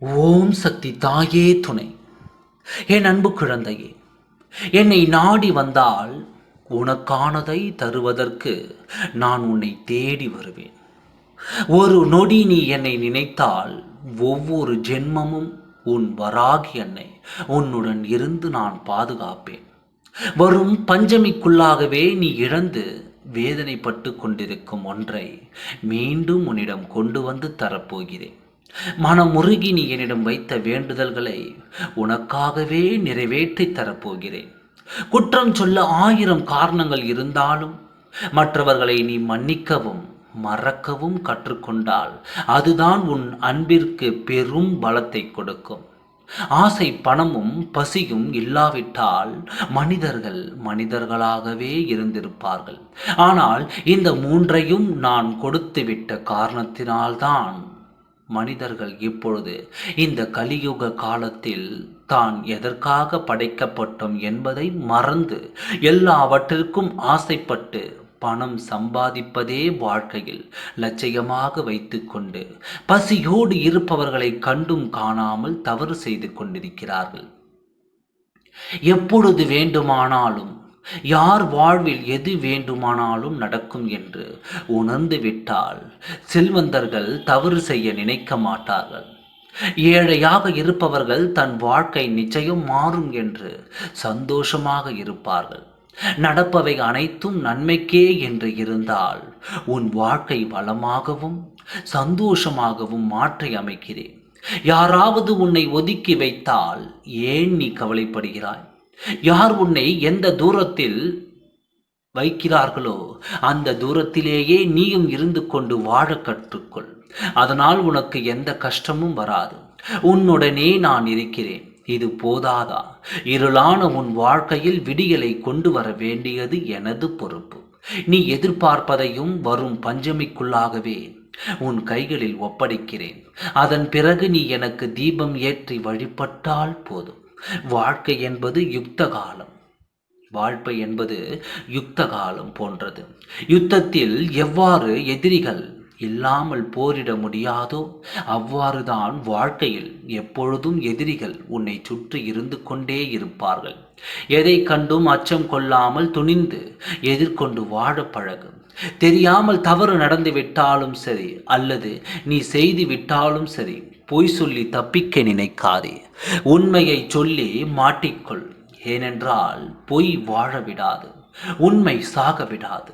ஓம் சக்தி தாயே துணை. என் அன்பு குழந்தையே என்னை நாடி வந்தால் உனக்கானதை தருவதற்கு நான் உன்னை தேடி வருவேன். ஒரு நொடி நீ என்னை நினைத்தால் ஒவ்வொரு ஜென்மமும் உன் வராகி என்னை உன்னுடன் இருந்து நான் பாதுகாப்பேன். வரும் பஞ்சமிக்குள்ளாகவே நீ இழந்து வேதனைப்பட்டு கொண்டிருக்கும் ஒன்றை மீண்டும் உன்னிடம் கொண்டு வந்து தரப்போகிறேன். மனமுருகி நீ என்னிடம் வைத்த வேண்டுதல்களை உனக்காகவே நிறைவேற்றி தரப்போகிறேன். குற்றம் சொல்ல ஆயிரம் காரணங்கள் இருந்தாலும் மற்றவர்களை நீ மன்னிக்கவும் மறக்கவும் கற்றுக்கொண்டால் அதுதான் உன் அன்பிற்கு பெரும் பலத்தை கொடுக்கும். ஆசை பணமும் பசியும் இல்லாவிட்டால் மனிதர்கள் மனிதர்களாகவே இருந்திருப்பார்கள். ஆனால் இந்த மூன்றையும் நான் கொடுத்துவிட்ட காரணத்தினால்தான் மனிதர்கள் இப்பொழுது இந்த கலியுக காலத்தில் தான் எதற்காக படைக்கப்பட்டோம் என்பதை மறந்து எல்லாவற்றிற்கும் ஆசைப்பட்டு பணம் சம்பாதிப்பதே வாழ்க்கையில் லட்சியமாக வைத்துக்கொண்டு பசியோடு இருப்பவர்களை கண்டும் காணாமல் தவறு செய்து கொண்டிருக்கிறார்கள். எப்பொழுது வேண்டுமானாலும் யார் வாழ்வில் எது வேண்டுமானாலும் நடக்கும் என்று உணர்ந்து விட்டால் செல்வந்தர்கள் தவறு செய்ய நினைக்க மாட்டார்கள். ஏழையாக இருப்பவர்கள் தன் வாழ்க்கை நிச்சயம் மாறும் என்று சந்தோஷமாக இருப்பார்கள். நடப்பவை அனைத்தும் நன்மைக்கே என்று இருந்தால் உன் வாழ்க்கை வளமாகவும் சந்தோஷமாகவும் மாற்றி அமைக்கிறேன். யாராவது உன்னை ஒதுக்கி வைத்தால் ஏன் நீ கவலைப்படுகிறாய்? யார் உன்னை எந்த தூரத்தில் வைக்கிறார்களோ அந்த தூரத்திலேயே நீயும் இருந்து கொண்டு வாழ கற்றுக்கொள். அதனால் உனக்கு எந்த கஷ்டமும் வராது. உன்னுடனே நான் இருக்கிறேன். இது போதாதா? இருளான உன் வாழ்க்கையில் விடியலை கொண்டு வர வேண்டியது எனது பொறுப்பு. நீ எதிர்பார்ப்பதையும் வரும் பஞ்சமிக்குள்ளாகவே உன் கைகளில் ஒப்படைக்கிறேன். அதன் பிறகு நீ எனக்கு தீபம் ஏற்றி வழிபட்டால் போதும். வாழ்க்கை என்பது யுக்த காலம் வாழ்க்கை என்பது யுக்த காலம் போன்றது. யுத்தத்தில் எவ்வாறு எதிரிகள் இல்லாமல் போரிட முடியாதோ அவ்வாறுதான் வாழ்க்கையில் எப்பொழுதும் எதிரிகள் உன்னை சுற்றி இருந்து கொண்டே இருப்பார்கள். எதை கண்டும் அச்சம் கொள்ளாமல் துணிந்து எதிர்கொண்டு வாழ பழகும் தெரியாமல் தவறு நடந்து விட்டாலும் சரி அல்லது நீ செய்து விட்டாலும் சரி பொய் சொல்லி தப்பிக்க நினைக்காதே. உண்மையை சொல்லி மாட்டிக்கொள். ஏனென்றால் பொய் வாழ விடாது உண்மை சாக விடாது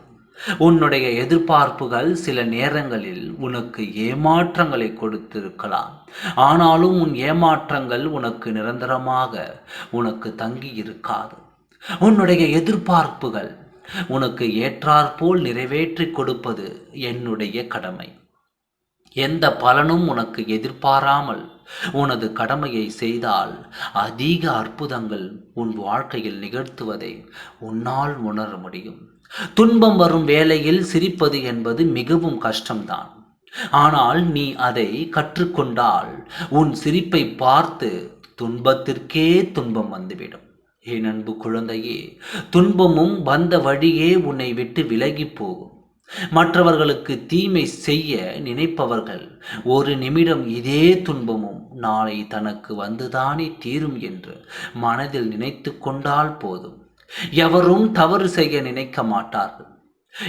உன்னுடைய எதிர்பார்ப்புகள் சில நேரங்களில் உனக்கு ஏமாற்றங்களை கொடுத்திருக்கலாம். ஆனாலும் உன் ஏமாற்றங்கள் உனக்கு நிரந்தரமாக உனக்கு தங்கி இருக்காது உன்னுடைய எதிர்பார்ப்புகள் உனக்கு ஏற்றாற்போல் நிறைவேற்றி கொடுப்பது என்னுடைய கடமை. எந்த பலனும் உனக்கு எதிர்பாராமல் உனது கடமையை செய்தால் அதிக அற்புதங்கள் உன் வாழ்க்கையில் நிகழ்த்துவதை உன்னால் உணர முடியும். துன்பம் வரும் வேளையில் சிரிப்பது என்பது மிகவும் கஷ்டம்தான். ஆனால் நீ அதை கற்றுக்கொண்டால் உன் சிரிப்பை பார்த்து துன்பத்திற்கே துன்பம் வந்துவிடும். என் அன்பு குழந்தையே துன்பமும் வந்த வழியே உன்னை விட்டு விலகி போகும். மற்றவர்களுக்கு தீமை செய்ய நினைப்பவர்கள் ஒரு நிமிடம் இதே துன்பமும் நாளை தனக்கு வந்துதானே தீரும் என்று மனதில் நினைத்து கொண்டால் போதும். எவரும் தவறு செய்ய நினைக்க மாட்டார்கள்.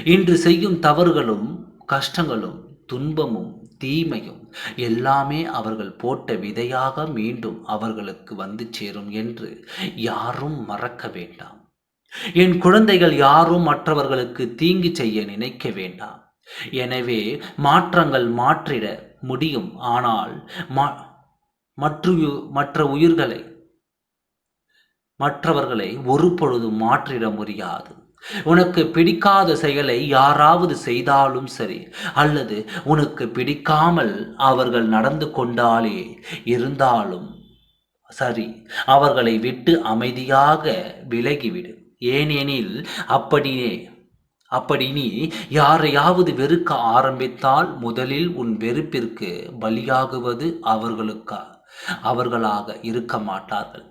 இன்று செய்யும் தவறுகளும் கஷ்டங்களும் துன்பமும் தீமையும் எல்லாமே அவர்கள் போட்ட விதையாக மீண்டும் அவர்களுக்கு வந்து சேரும் என்று யாரும் மறக்க வேண்டாம். என் குழந்தைகள் யாரும் மற்றவர்களுக்கு தீங்கு செய்ய நினைக்க வேண்டாம். எனவே மாற்றங்கள் மாற்றிட முடியும். ஆனால் மற்ற மற்ற உயிர்களை மற்றவர்களை ஒரு பொழுதும் மாற்றிட முடியாது. உனக்கு பிடிக்காத செயலை யாராவது செய்தாலும் சரி அல்லது உனக்கு பிடிக்காமல் அவர்கள் நடந்து கொண்டாலே இருந்தாலும் சரி அவர்களை விட்டு அமைதியாக விலகிவிடு. ஏனெனில் அப்படியே அப்படி நீ யாரையாவது வெறுக்க ஆரம்பித்தால் முதலில் உன் வெறுப்பிற்கு பலியாகுவது அவர்களுக்கா? அவர்களாக இருக்க மாட்டார்கள்.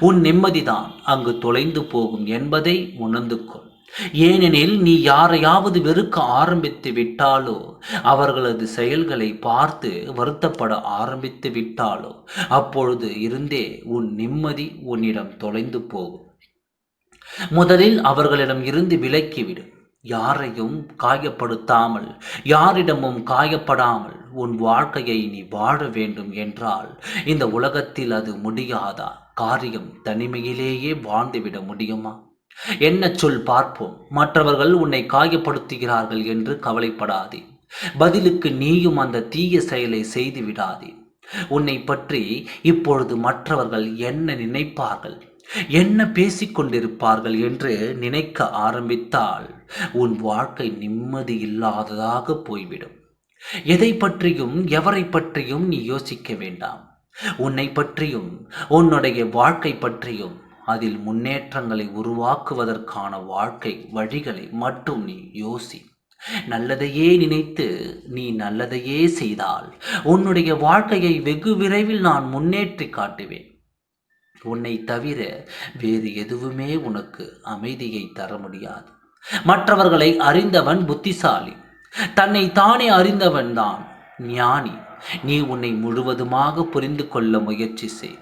உன் நிம்மதிதான் அங்கு தொலைந்து போகும் என்பதை உணர்ந்து கொள் ஏனெனில் நீ யாரையாவது வெறுக்க ஆரம்பித்து விட்டாலோ அவர்களது செயல்களை பார்த்து வருத்தப்பட ஆரம்பித்து விட்டாலோ அப்பொழுது இருந்தே உன் நிம்மதி உன்னிடம் தொலைந்து போகும். முதலில் அவர்களிடம் இருந்து விலக்கிவிடு. யாரையும் காயப்படுத்தாமல் யாரிடமும் காயப்படாமல் உன் வாழ்க்கையை நீ வாழ வேண்டும் என்றால் இந்த உலகத்தில் அது முடியாதா? காரியம் தனிமையிலேயே வாழ்ந்துவிட முடியுமா? என்ன சொல் பார்ப்போம். மற்றவர்கள் உன்னை காயப்படுத்துகிறார்கள் என்று கவலைப்படாதே. பதிலுக்கு நீயும் அந்த தீய செயலை செய்து விடாதே உன்னை பற்றி இப்பொழுது மற்றவர்கள் என்ன நினைப்பார்கள்? என்ன பேசிக்கொண்டிருப்பார்கள் என்று நினைக்க ஆரம்பித்தால் உன் வாழ்க்கை நிம்மதி இல்லாததாக போய்விடும். எதை பற்றியும் எவரை பற்றியும் நீ யோசிக்க வேண்டாம். உன்னை பற்றியும் உன்னுடைய வாழ்க்கை பற்றியும் அதில் முன்னேற்றங்களை உருவாக்குவதற்கான வாழ்க்கை வழிகளை மட்டும் நீ யோசி. நல்லதையே நினைத்து நீ நல்லதையே செய்தால் உன்னுடைய வாழ்க்கையை வெகு விரைவில் நான் முன்னேற்றி காட்டுவேன். உன்னை தவிர வேறு எதுவுமே உனக்கு அமைதியை தர முடியாது. மற்றவர்களை அறிந்தவன் புத்திசாலி. தன்னை தானே அறிந்தவன் தான் ஞானி. நீ உன்னை முழுவதுமாக புரிந்து கொள்ள முயற்சி செய்.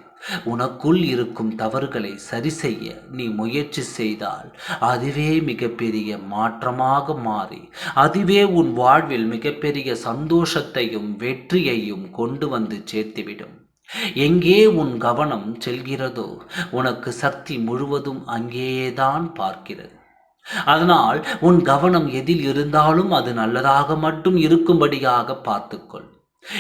உனக்குள் இருக்கும் தவறுகளை சரி செய்ய நீ முயற்சி செய்தால் அதுவே மிகப்பெரிய மாற்றமாக மாறி அதுவே உன் வாழ்வில் மிகப்பெரிய சந்தோஷத்தையும் வெற்றியையும் கொண்டு வந்து சேர்த்துவிடும். எங்கே உன் கவனம் செல்கிறதோ? உனக்கு சக்தி முழுவதும் அங்கேயேதான் பார்க்கிறது. அதனால் உன் கவனம் எதில் இருந்தாலும் அது நல்லதாக மட்டும் இருக்கும்படியாக பார்த்துக்கொள்.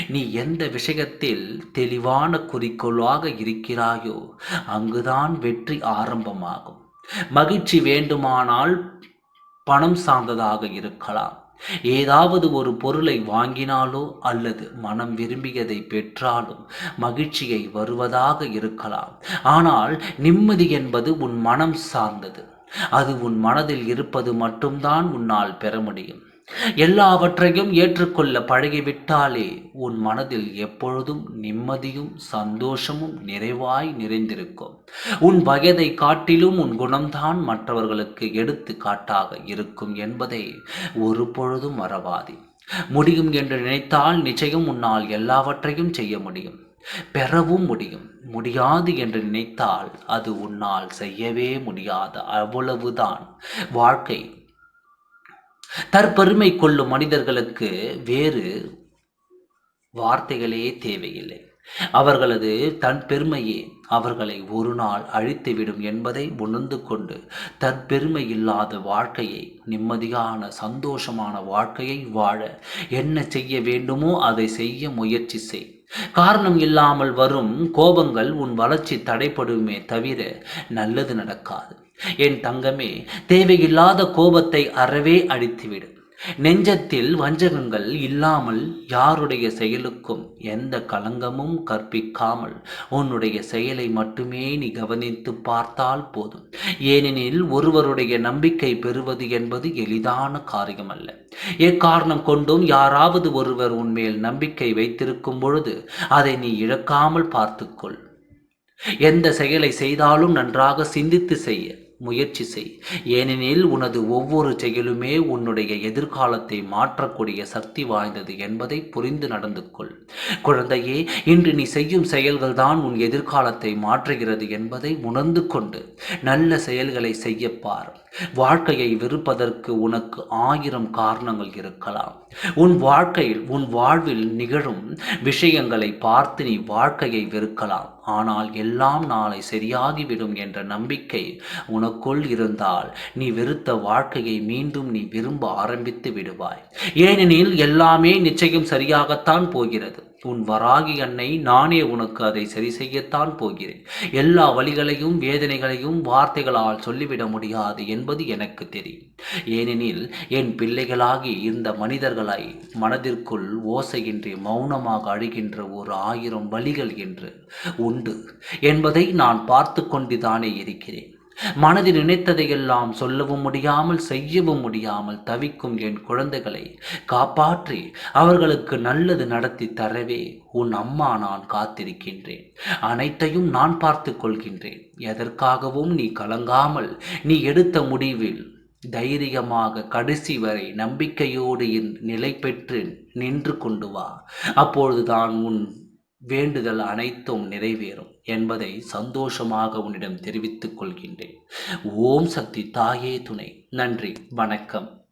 நீ எந்த விஷயத்தில் தெளிவான குறிக்கோளாக இருக்கிறாயோ அங்குதான் வெற்றி ஆரம்பமாகும். மகிழ்ச்சி வேண்டுமானால் பணம் சார்ந்ததாக இருக்கலாம். ஏதாவது ஒரு பொருளை வாங்கினாலோ அல்லது மனம் விரும்பியதை பெற்றாலும் மகிழ்ச்சியை வருவதாக இருக்கலாம். ஆனால் நிம்மதி என்பது உன் மனம் சார்ந்தது. அது உன் மனதில் இருப்பது மட்டும்தான் உன்னால் பெற முடியும். எல்லாவற்றையும் ஏற்றுக்கொள்ள பழகிவிட்டாலே உன் மனதில் எப்பொழுதும் நிம்மதியும் சந்தோஷமும் நிறைவாய் நிறைந்திருக்கும். உன் வயதை காட்டிலும் உன் குணம்தான் மற்றவர்களுக்கு எடுத்து காட்டாக இருக்கும் என்பதை ஒரு பொழுதும் வரவாதி முடியும் என்று நினைத்தால் நிச்சயம் உன்னால் எல்லாவற்றையும் செய்ய முடியும். பெறவும் முடியும். முடியாது என்று நினைத்தால் அது உன்னால் செய்யவே முடியாது அவ்வளவுதான். வாழ்க்கை தற்பெருமை கொள்ளும் மனிதர்களுக்கு வேறு வார்த்தைகளே தேவையில்லை. அவர்களது தன் பெருமையே அவர்களை ஒரு நாள் அழித்துவிடும் என்பதை உணர்ந்து கொண்டு தற்பெருமை இல்லாத வாழ்க்கையை நிம்மதியான சந்தோஷமான வாழ்க்கையை வாழ என்ன செய்ய வேண்டுமோ அதை செய்ய முயற்சி செய். காரணம் இல்லாமல் வரும் கோபங்கள் உன் வளர்ச்சி தடைப்படுமே தவிர நல்லது நடக்காது. என் தங்கமே தேவையில்லாத கோபத்தை அறவே அழித்துவிடு நெஞ்சத்தில் வஞ்சகங்கள் இல்லாமல் யாருடைய செயலுக்கும் எந்த களங்கமும் கற்பிக்காமல் உன்னுடைய செயலை மட்டுமே நீ கவனித்து பார்த்தால் போதும். ஏனெனில் ஒருவருடைய நம்பிக்கை பெறுவது என்பது எளிதான காரியம் அல்ல எக்காரணம் கொண்டும் யாராவது ஒருவர் உன்மேல் நம்பிக்கை வைத்திருக்கும் பொழுது அதை நீ இழக்காமல் பார்த்துக்கொள். எந்த செயலை செய்தாலும் நன்றாக சிந்தித்து செய்ய. முயற்சி செய். ஏனெனில் உனது ஒவ்வொரு செயலுமே உன்னுடைய எதிர்காலத்தை மாற்றக்கூடிய சக்தி வாய்ந்தது என்பதை புரிந்து நடந்து கொள். குழந்தையே இன்று நீ செய்யும் செயல்கள் தான் உன் எதிர்காலத்தை மாற்றுகிறது என்பதை உணர்ந்து கொண்டு நல்ல செயல்களை செய்யப்பார் வாழ்க்கையை வெறுப்பதற்கு உனக்கு ஆயிரம் காரணங்கள் இருக்கலாம். உன் வாழ்க்கையில் உன் வாழ்வில் நிகழும் விஷயங்களை பார்த்து நீ வாழ்க்கையை வெறுக்கலாம். ஆனால் எல்லாம் நாளை சரியாகிவிடும் என்ற நம்பிக்கை உனக்குள் இருந்தால் நீ வெறுத்த வாழ்க்கையை மீண்டும் நீ விரும்ப ஆரம்பித்து விடுவாய். ஏனெனில் எல்லாமே நிச்சயம் சரியாகத்தான் போகிறது. உன் வராகி அன்னை நானே உனக்கு அதை சரி செய்யத்தான் போகிறேன். எல்லா வழிகளையும் வேதனைகளையும் வார்த்தைகளால் சொல்லிவிட முடியாது என்பது எனக்கு தெரியும். ஏனெனில் என் பிள்ளைகளாகி இந்த மனிதர்களை மனதிற்குள் ஓசையின்றி மௌனமாக அழுகின்ற ஒரு ஆயிரம் வழிகள் என்று உண்டு என்பதை நான் பார்த்து கொண்டுதானே இருக்கிறேன். மனதில் நினைத்ததையெல்லாம் சொல்லவும் முடியாமல் செய்யவும் முடியாமல் தவிக்கும் என் குழந்தைகளை காப்பாற்றி அவர்களுக்கு நல்லது நடத்தி தரவே உன் அம்மா நான் காத்திருக்கின்றேன். அனைத்தையும் நான் பார்த்து கொள்கின்றேன். எதற்காகவும் நீ கலங்காமல் நீ எடுத்த முடிவில் தைரியமாக கடைசி வரை நம்பிக்கையோடு நிலை பெற்று நின்று கொண்டு வா. அப்பொழுதுதான் உன் வேண்டுதல் அனைத்தும் நிறைவேறும். என்பதை சந்தோஷமாக உன்னிடம் தெரிவித்துக் கொள்கின்றேன். ஓம் சக்தி தாயே துணை. நன்றி. வணக்கம்.